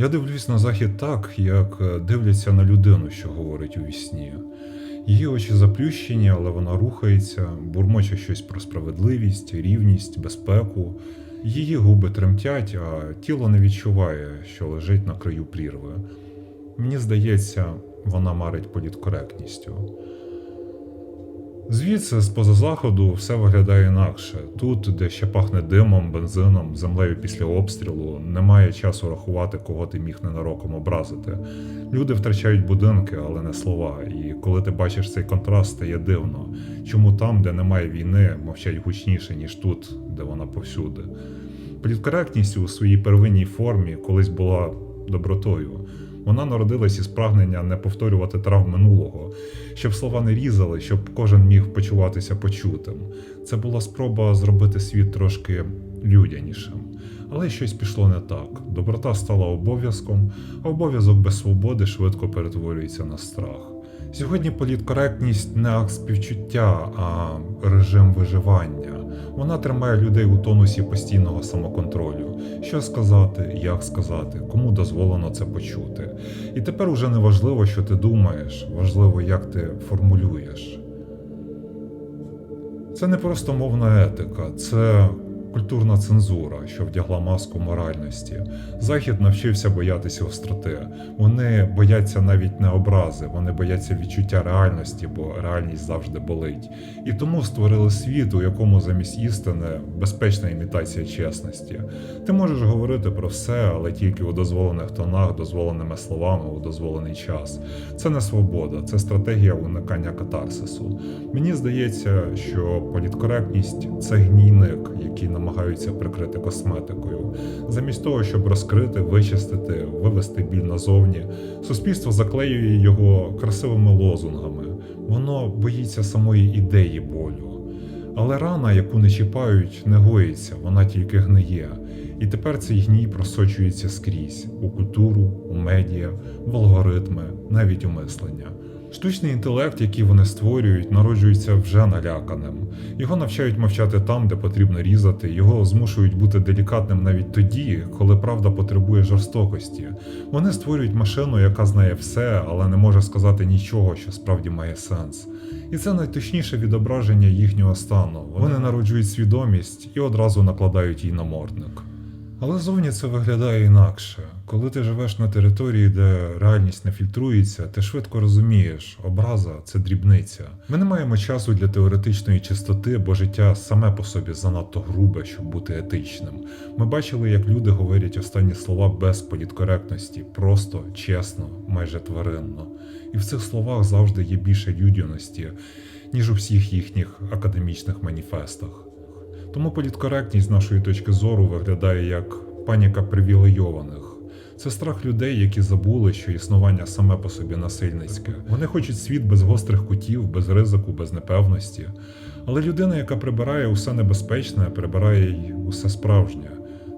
Я дивлюсь на захід так, як е, дивляться на людину, що говорить у вісні. Її очі заплющені, але вона рухається, бурмоче щось про справедливість, рівність, безпеку. Її губи тремтять, а тіло не відчуває, що лежить на краю прірви. Мені здається, вона марить політкоректністю. Звідси, з поза заходу, все виглядає інакше. Тут, де ще пахне димом, бензином, землею після обстрілу, немає часу рахувати, кого ти міг ненароком образити. Люди втрачають будинки, але не слова. І коли ти бачиш цей контраст, стає дивно. Чому там, де немає війни, мовчать гучніше, ніж тут, де вона повсюди. Політкоректність у своїй первинній формі колись була добротою. Вона народилась із прагнення не повторювати травм минулого, щоб слова не різали, щоб кожен міг почуватися почутим. Це була спроба зробити світ трошки людянішим. Але щось пішло не так. Доброта стала обов'язком, а обов'язок без свободи швидко перетворюється на страх. Сьогодні політкоректність не акт співчуття, а режим виживання. Вона тримає людей у тонусі постійного самоконтролю. Що сказати, як сказати, кому дозволено це почути. І тепер уже не важливо, що ти думаєш, важливо, як ти формулюєш. Це не просто мовна етика, це культурна цензура, що вдягла маску моральності. Захід навчився боятися остроти. Вони бояться навіть не образи, вони бояться відчуття реальності, бо реальність завжди болить. І тому створили світ, у якому замість істини безпечна імітація чесності. Ти можеш говорити про все, але тільки у дозволених тонах, дозволеними словами у дозволений час. Це не свобода, це стратегія уникання катарсису. Мені здається, що політкоректність це гнійник, який намагаються прикрити косметикою. Замість того, щоб розкрити, вичистити, вивести біль назовні, суспільство заклеює його красивими лозунгами. Воно боїться самої ідеї болю. Але рана, яку не чіпають, не гоїться, вона тільки гниє. І тепер цей гній просочується скрізь у культуру, у медіа, в алгоритми, навіть у мислення. Штучний інтелект, який вони створюють, народжується вже наляканим. Його навчають мовчати там, де потрібно різати, його змушують бути делікатним навіть тоді, коли правда потребує жорстокості. Вони створюють машину, яка знає все, але не може сказати нічого, що справді має сенс. І це найточніше відображення їхнього стану. Вони народжують свідомість і одразу накладають їй намордник. Але зовні це виглядає інакше. Коли ти живеш на території, де реальність не фільтрується, ти швидко розумієш, образа це дрібниця. Ми не маємо часу для теоретичної чистоти, бо життя саме по собі занадто грубе, щоб бути етичним. Ми бачили, як люди говорять останні слова без політкоректності, просто, чесно, майже тваринно. І в цих словах завжди є більше людяності, ніж у всіх їхніх академічних маніфестах. Тому політкоректність з нашої точки зору виглядає як паніка привілейованих. Це страх людей, які забули, що існування саме по собі насильницьке. Вони хочуть світ без гострих кутів, без ризику, без непевності. Але людина, яка прибирає усе небезпечне, прибирає й усе справжнє.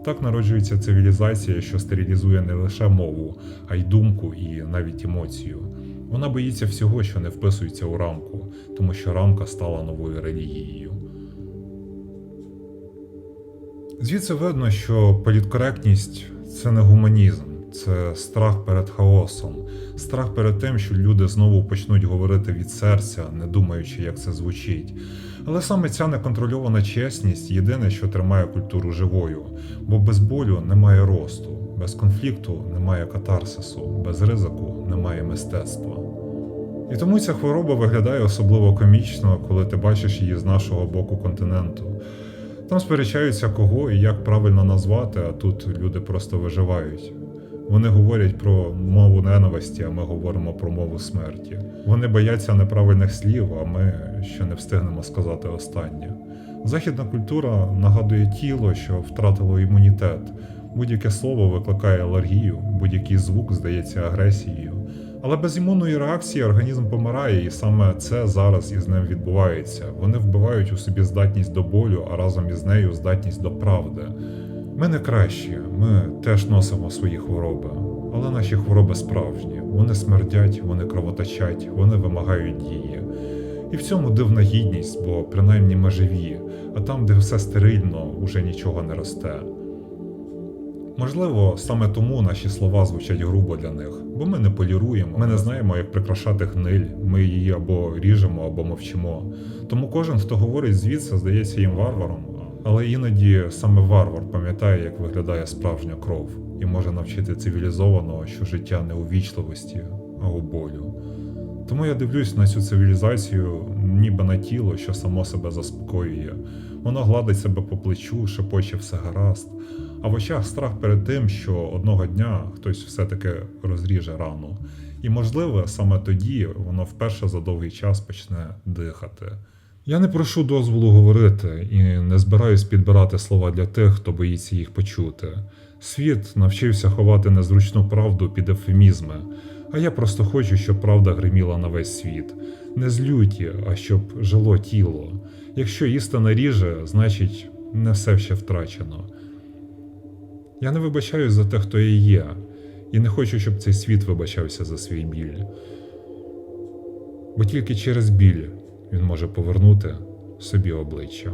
Так народжується цивілізація, що стерилізує не лише мову, а й думку і навіть емоцію. Вона боїться всього, що не вписується у рамку, тому що рамка стала новою релігією. Звідси видно, що політкоректність це не гуманізм, це страх перед хаосом, страх перед тим, що люди знову почнуть говорити від серця, не думаючи, як це звучить. Але саме ця неконтрольована чесність єдине, що тримає культуру живою, бо без болю немає росту, без конфлікту немає катарсису, без ризику немає мистецтва. І тому ця хвороба виглядає особливо комічно, коли ти бачиш її з нашого боку континенту. Там сперечаються, кого і як правильно назвати, а тут люди просто виживають. Вони говорять про мову ненависті, а ми говоримо про мову смерті. Вони бояться неправильних слів, а ми ще не встигнемо сказати останнє. Західна культура нагадує тіло, що втратило імунітет. Будь-яке слово викликає алергію, будь-який звук здається агресією. Але без імунної реакції організм помирає, і саме це зараз із ним відбувається. Вони вбивають у собі здатність до болю, а разом із нею здатність до правди. Ми не кращі, ми теж носимо свої хвороби, але наші хвороби справжні. Вони смердять, вони кровоточать, вони вимагають дії. І в цьому дивна гідність, бо принаймні ми живі, а там, де все стерильно, уже нічого не росте. Можливо, саме тому наші слова звучать грубо для них, бо ми не поліруємо, ми не знаємо, як прикрашати гниль, ми її або ріжемо, або мовчимо. Тому кожен, хто говорить звідси, здається їм варваром. Але іноді саме варвар пам'ятає, як виглядає справжня кров, і може навчити цивілізованого, що життя не у вічливості, а у болю. Тому я дивлюсь на цю цивілізацію, ніби на тіло, що само себе заспокоює. Воно гладить себе по плечу, шепоче все гаразд, а в очах страх перед тим, що одного дня хтось все-таки розріже рану. І, можливо, саме тоді воно вперше за довгий час почне дихати. Я не прошу дозволу говорити і не збираюсь підбирати слова для тих, хто боїться їх почути. Світ навчився ховати незручну правду під ефемізми, а я просто хочу, щоб правда гриміла на весь світ. Не з люті, а щоб жило тіло. Якщо істина ріже, значить не все ще втрачено. Я не вибачаюсь за те, хто я є, і не хочу, щоб цей світ вибачався за свій біль. Бо тільки через біль він може повернути собі обличчя.